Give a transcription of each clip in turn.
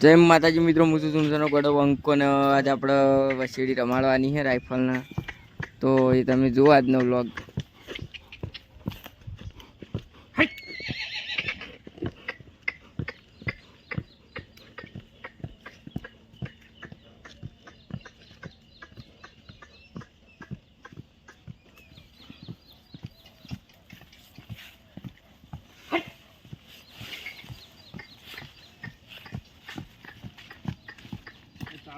જય માતાજી મિત્રો, હું છું સુનસનો ગડો અંકો ને આજે આપણે વસેડી રમાડવાની છે રાઇફલના તો એ તમે જુઓ આજનો વ્લોગ ચાલુ ચાલુ થાય આ તો વધારે તો નહીં કહેતો પણ અડધા કલાકનું કોઈ વોટ ટાઈમ વધી જાય કટકા કરી જાય છે એટલે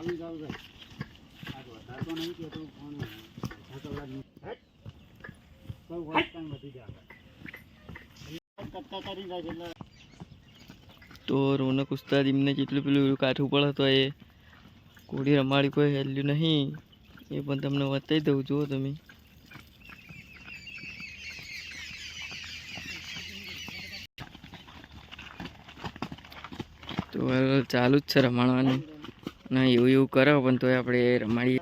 તો રોનક ઉસ્તાદ એમને જેટલું પેલું કાઠું પડે તો એ કોડી રમાડી કોઈ હેલ્યું નહીં. એ પણ તમને બતાવી દઉં, જુઓ તમે. તો ચાલુ જ છે રમાડવાનું. ના, એવું એવું કરો, પણ તોય આપણે રમાડીએ.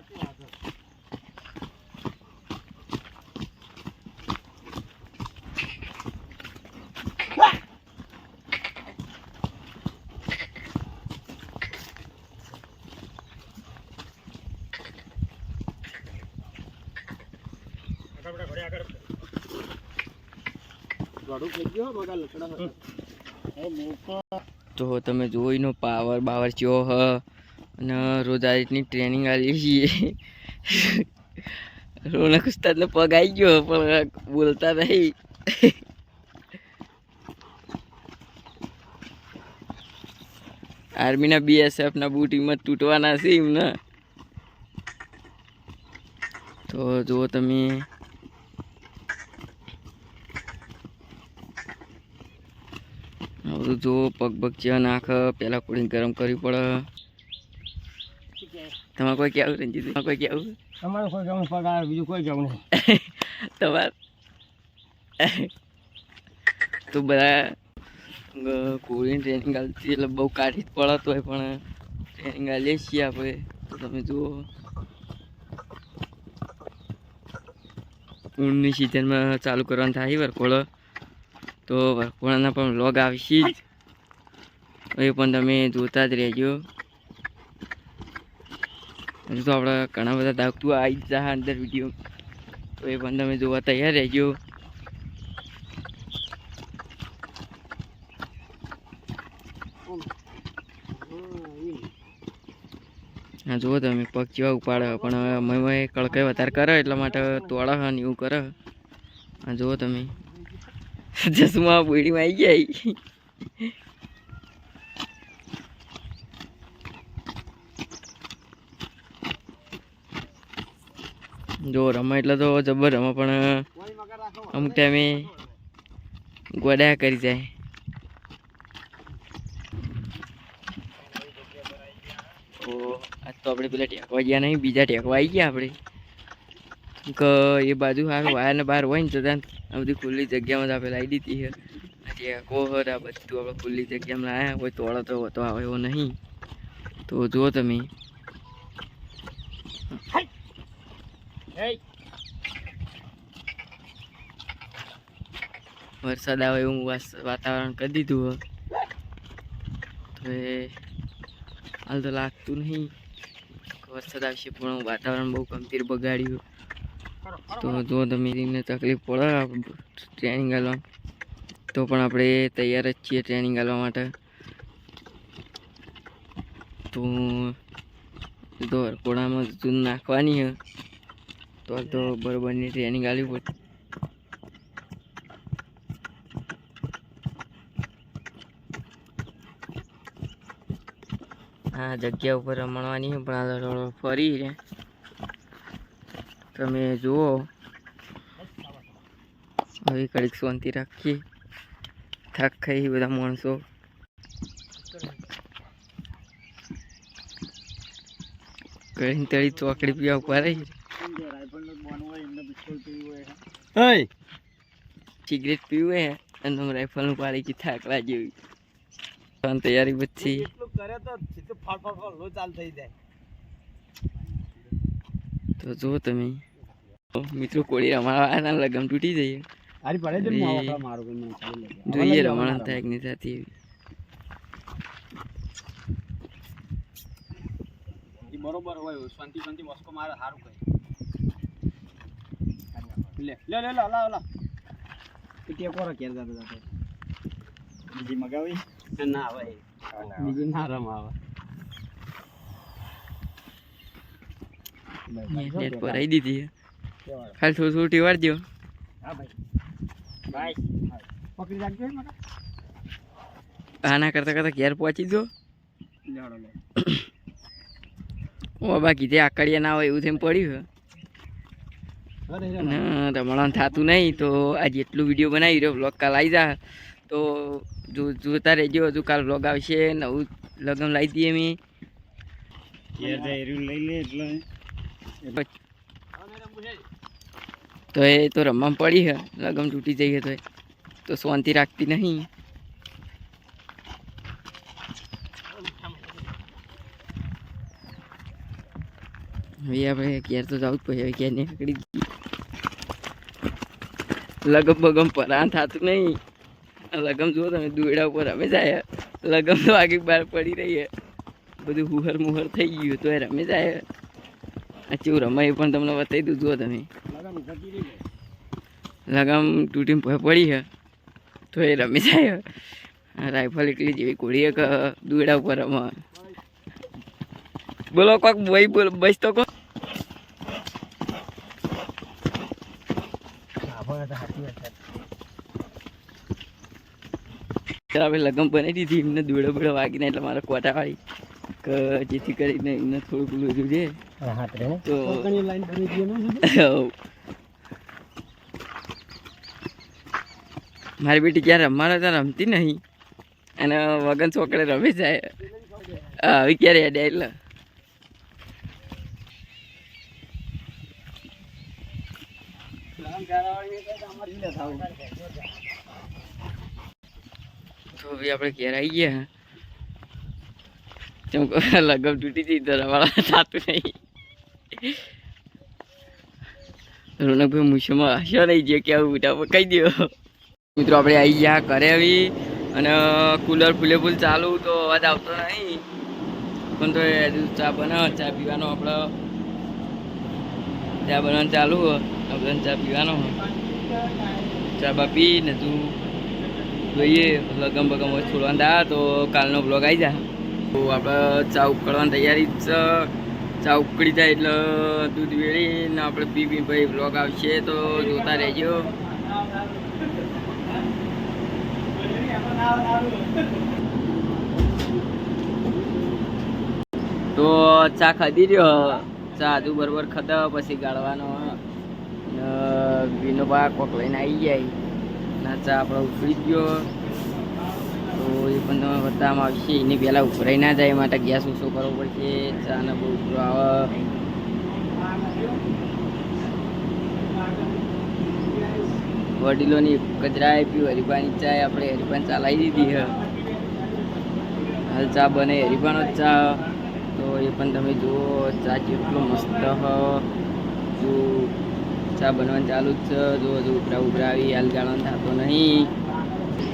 તો તમે જોઈનો પાવર બાવર ચો હ? અને રોજ આ રીતની ટ્રેનિંગ આવી છીએ રોનક ઉસ્તાદનો પગ આવી ગયો, પણ બોલતા નહીં. આર્મીના બીએસએફના બૂટ હિંમત તૂટવાના છે એમને. તો જુઓ તમે. બધું જુઓ પગ પગ ચા નાખ પહેલાં કોળી ગરમ કરવી પડે. તમારે કોઈ કેવું રંજીત તમારે કોઈ કેવું તમારે કોઈ કહેવું પગાર બીજું કોઈ કહેવું નહીં. તમારે? તો બધા કોળીની ટ્રેનિંગ આવતી એટલે બહુ કાઢી જ પડત હોય પણ ટ્રેનિંગ આલીએ છીએ આપણે. તો તમે જુઓ. ઊનની સિઝનમાં ચાલુ કરવાનું થાય વરકોળો તો વરકોળાના પણ વ્લોગ આવશે જ. એ પણ તમે જોતા જ રહેજો. હજુ તો આપણે ઘણા બધા દાખતું આવી જ જાય અંદર વીડિયો તો એ પણ તમે જોવા તૈયાર રહેજો. હા, જુઓ તમે, પગ જેવા ઉપાડે પણ હવે અમે કળકાઈ વધારે કરે એટલા માટે તોડે હા ને એવું કરે હા, જુઓ તમે. જસમાં બોડીમાં આવી ગયા જો રમે એટલે તો જબર રમે પણ, અમુક ટાઈમે ગોડા કરી જાય. આજ તો આપણે પેલા ટેકવા ગયા નહીં, બીજા ટેકવા આવી ગયા આપણે. કે એ બાજુ સારું વાયરને બહાર હોય ને તો ત્યાં આ બધી ખુલ્લી જગ્યામાં જ આપણે લાવી દીધી છે. ટેકો હર આ બધું આપણે ખુલ્લી જગ્યામાં લાવ્યા કોઈ તોડો તો હોતો આવે એવો નહીં. તો જુઓ તમે. વરસાદ આવે એવું વાતાવરણ કરી દીધું હે તો એ હાલ તો લાગતું નહીં. વરસાદ આવશે પણ વાતાવરણ બહુ ગંભીર બગાડ્યું. તો જો તમે તકલીફ પડે ટ્રેનિંગ આલવા. તો પણ આપણે તૈયાર જ છીએ ટ્રેનિંગ આલવા માટે. તો દોર કોડામાં જૂન નાખવાની હે તો તો બરોબરની ટ્રેનિંગ આવી પડતી આ જગ્યા ઉપર રમણવાની પણ આ થોડો ફરી રે તમે જુઓ. હવે કડીક શાંતિ રાખીએ. થાક ખાઈ બધા માણસો. કડી તળી ચોકડી પીવા ઊભા રહી રાઇફલનું બોન હોય એમને પિસ્તોલ પીવું હોય હે સિગરેટ પીવું હે અને રાઇફલ રાઇફલનું પાડી કે થાકલા જેવી. પણ તૈયારી પછી એટલું કરે તો સીધું ફાળ ફાળ ફાળ લો ચાલ થઈ જાય. તો જુઓ તમે. મિત્રો કોળી રમાડવાના લગમ તૂટી જઈએ. આરી પડે એ- મારા મારું કોઈ મને ચાલી. જોઈએ રમણ થાય કે નહીં થતી એવી. બરોબર હોય શાંતિ શાંતિ મોસ્કો મારે સારું કહે લે લે લે લા લા પીટીએ કોરો કેર જાતો જાતો. બીજી મગાવી? ના આવે. બીજી ના રમ આવે. નેટ ભરાઈ દીધી છે. કેવાય. ખાલી થોડું થોડું ટીવાડજો હા ભાઈ. ભાઈ પકડી રાખજો હે મકા આના કરતા કરતા ઘેર પહોંચી દો ઓ બાકી તે આકડિયા ના હોય એવું થઈને પડ્યું ને રમણ થતું નહીં તો આ જેટલું વીડિયો બનાવી રહ્યો બ્લોગ કાલ આવી જા. તો જો જોતા રહેજો હજુ કાલ બ્લોગ આવશે નવું લગન લાવી દઈએ મેં એટલે. તો એ તો રમવામાં પડી હે લગમ તૂટી જઈએ તો તો શાંતિ રાખતી નહીં. હવે આપણે ઘેર તો જવું જ પડે હવે ઘેર નીકળી. લગમ બગમ પરાન થતું નહીં. લગમ જુઓ તમે, દોયડા ઉપર રમે જાય. લગમ તો આગળ બહાર પડી રહી છે બધું હુહર મુહર થઈ ગયું તો એ રમે જાય. આ ચેવું રમાય પણ તમને બતાવી દઉં, જુઓ તમે. લગમ તૂટીને પડી છે તો એ રમી જાય. રાઇફલ એટલી જેવી કોળી એક દોયડા ઉપર રમે બોલો કોક ભાઈ બસ તો કો આપણે તો સાચી વાત છે ચાલ આપણે લગમ બનાવી દીધી એમને દોડો બોડો વાગીને એટલે મારે કોટા વાળી કે જેથી કરીને એમને થોડુંક લોજું છે. તો મારી બેટી ક્યાં રમવાનો તો રમતી નહીં. અને વગન છોકરે રમે જાય હવે ક્યારે એટલે લગન ગાળાવાળી એટલે અમારી લે થાવું તો ભી આપણે ઘેર આવી ગયા ચમકો લગભગ તૂટી જઈ તો થતું નહીં. રોનકભાઈ મૂછમાં હશો નહીં, જે કે આવું બેટા કહી દો મિત્રો, આપણે આવી ગયા ઘરે આવી અને કુલર ફૂલેફૂલ ચાલુ, તો અવાજ આવતો નહીં. પણ તો ચા બનાવ, ચા પીવાનો આપણે ચા બનાવવાનું ચાલુ હોય બધાને ચા પીવાનો હોય. ચા બા પી ને તું જોઈએ લગમ બગમ હોય છોડવાનું થાય તો કાલનો બ્લોગ આવી જાય તો આપણે ચા ઉકળવાની તૈયારી છે. ચા ઉકળી જાય એટલે દૂધ વેળીને આપણે પી પી ભાઈ બ્લોગ આવશે, તો જોતા રહેજો. તો ચા ખાધી રહ્યો? હજુ બરોબર ખાધા પછી ગાળવાનો ભીનો પાક કોક લઈને આવી જાય. ના ચા ઉખડી ગયો. તો એ પણ તમે બતાવવામાં આવશે. એની પહેલાં ઉભરાઈ ના જાય માટે ગેસ ઓછો કરવો પડશે. ચા ને બહુ ઉભરો આવે. વડીલોની કચરા આપી હરીફાની ચા આપણે હરીફાન ચા લાવી દીધી છે હાલ ચા બને હરીફાનો જ ચા. તો એ પણ તમે જુઓ, ચા કેટલો મસ્ત જો ચા બનવાનું ચાલુ જ છે. જો હજુ ઉભરા આવી, હાલ ગાળવાનું થતો નહીં.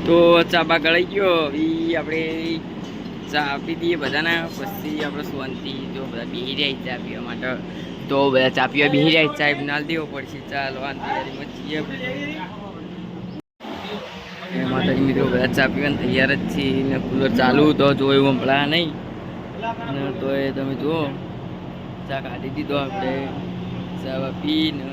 તો ચા બા ગળાઈ ગયો. એ આપણે ચા આપી દઈએ બધાને. પછી આપણે શાંતિ જો બધા બેસી જાય ચા પીવા માટે. તો બધા ચા પીવા બેસી જાય ચા નાલ દેવો પડશે. ચા લવાની તૈયારીમાં છીએ માતાજી મિત્રો, બધા ચા પીવાની તૈયાર જ છીએ ને કુલર ચાલુ તો જોયું હમણાં નહીં. અને તો એ તમે જુઓ ચા કાઢી દીધો આપણે. ચા પીને